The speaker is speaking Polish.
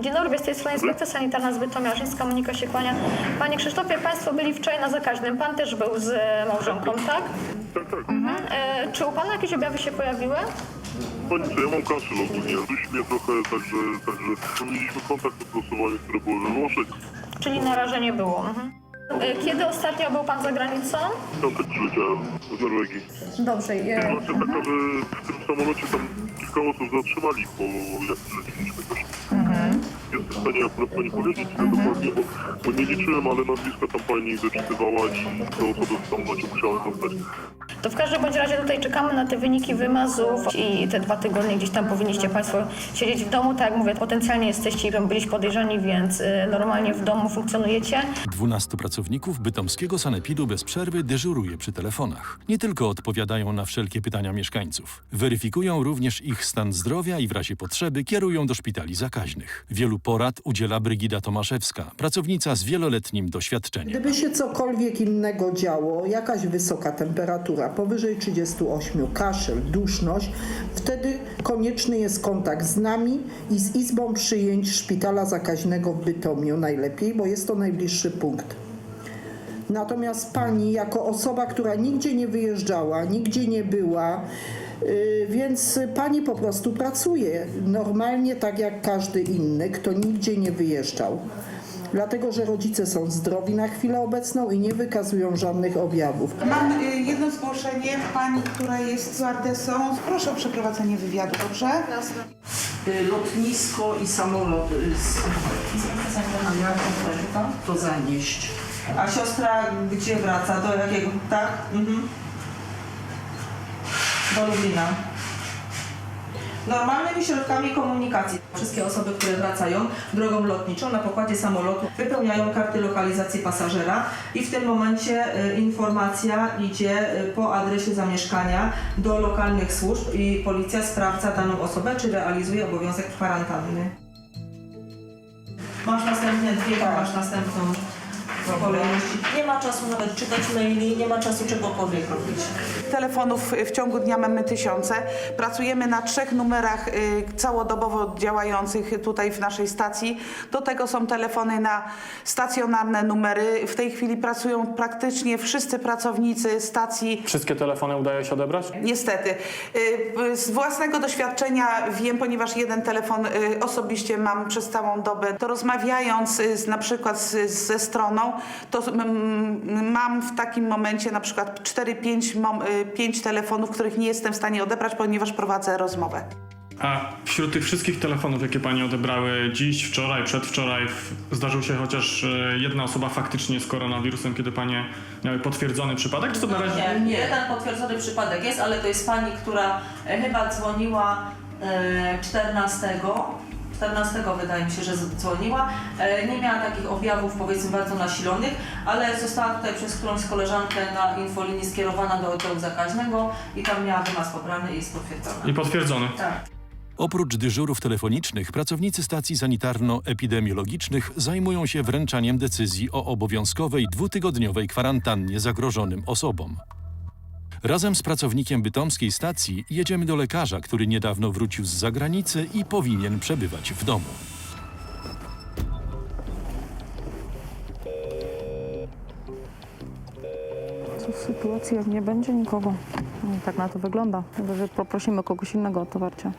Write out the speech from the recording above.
Dzień dobry, z tej strony inspekcja sanitarna z Bytomia, Żyńska Monika się kłania. Panie Krzysztofie, Państwo byli wczoraj na zakaźnym. Pan też był z e, małżonką, tak? Tak, tak. E, czy u Pana jakieś objawy się pojawiły? Pani co, ja mam kaszel ogólnie, dusi mnie trochę, także, także mieliśmy kontakt po głosowanie, które było we Włoszech. Czyli narażenie było. Mhm. E, kiedy ostatnio był Pan za granicą? Piątek przyleciałem z Norwegii. Dobrze. E, Sytuacja taka, że w tym samolocie tam kilka osób zatrzymali, bo jak przylecieliśmy też. Jestem w stanie akurat pani powiedzieć ile dokładnie, bo, bo nie liczyłem, ale nazwiska tam pani wyczytywała i te osoby w samolocie musiały zostać. to w każdym bądź razie tutaj czekamy na te wyniki wymazów i te dwa tygodnie gdzieś tam powinniście Państwo siedzieć w domu. Tak jak mówię, potencjalnie jesteście i byliście podejrzani, więc e, normalnie w domu funkcjonujecie. 12 pracowników bytomskiego sanepidu bez przerwy dyżuruje przy telefonach. Nie tylko odpowiadają na wszelkie pytania mieszkańców. Weryfikują również ich stan zdrowia i w razie potrzeby kierują do szpitali zakaźnych. Wielu porad udziela Brygida Tomaszewska, pracownica z wieloletnim doświadczeniem. Gdyby się cokolwiek innego działo, jakaś wysoka temperatura, powyżej 38, kaszel, duszność, wtedy konieczny jest kontakt z nami i z Izbą Przyjęć Szpitala Zakaźnego w Bytomiu najlepiej, bo jest to najbliższy punkt. Natomiast pani, jako osoba, która nigdzie nie wyjeżdżała, nigdzie nie była, yy, więc pani po prostu pracuje normalnie tak jak każdy inny, kto nigdzie nie wyjeżdżał. Dlatego, że rodzice są zdrowi na chwilę obecną i nie wykazują żadnych objawów. Mam y, jedno zgłoszenie pani, która jest stewardessą. Proszę o przeprowadzenie wywiadu, dobrze? Y, lotnisko i samolot y, z a ja to zanieść. A siostra gdzie wraca? Do jakiego? Tak? Mhm. Do Lublina. Normalnymi środkami komunikacji. Wszystkie osoby, które wracają drogą lotniczą na pokładzie samolotu wypełniają karty lokalizacji pasażera i w tym momencie y, informacja idzie y, po adresie zamieszkania do lokalnych służb i policja sprawdza daną osobę, czy realizuje obowiązek kwarantanny. Masz następne dwie, to masz następną w kolejności. Nie ma czasu nawet czytać maili, nie ma czasu czegokolwiek robić. Telefonów w ciągu dnia mamy tysiące. Pracujemy na trzech numerach y, całodobowo działających tutaj w naszej stacji. Do tego są telefony na stacjonarne numery. W tej chwili pracują praktycznie wszyscy pracownicy stacji Wszystkie telefony udaje się odebrać? Niestety. Y, Z własnego doświadczenia wiem, ponieważ jeden telefon y, osobiście mam przez całą dobę, to rozmawiając y, z, na przykład z, ze stroną, to mam w takim momencie na przykład 4-5 telefonów, których nie jestem w stanie odebrać, ponieważ prowadzę rozmowę. A wśród tych wszystkich telefonów, jakie pani odebrały dziś, wczoraj, przedwczoraj, zdarzył się chociaż e, jedna osoba faktycznie z koronawirusem, kiedy panie miały potwierdzony przypadek? Czy to na razie... Nie, jeden potwierdzony przypadek jest, ale to jest pani, która e, chyba dzwoniła e, 14. 14 wydaje mi się, że dzwoniła. E, Nie miała takich objawów powiedzmy bardzo nasilonych, ale została tutaj przez którąś koleżankę na infolinii skierowana do oddziału zakaźnego i tam miała wymaz pobrany i jest potwierdzona. I potwierdzony. Tak. Oprócz dyżurów telefonicznych, pracownicy stacji sanitarno-epidemiologicznych zajmują się wręczaniem decyzji o obowiązkowej dwutygodniowej kwarantannie zagrożonym osobom. Razem z pracownikiem bytomskiej stacji jedziemy do lekarza, który niedawno wrócił z zagranicy i powinien przebywać w domu. W sytuacji, jak nie będzie nikogo? Tak na to wygląda. Chyba, że poprosimy kogoś innego o otwarcie.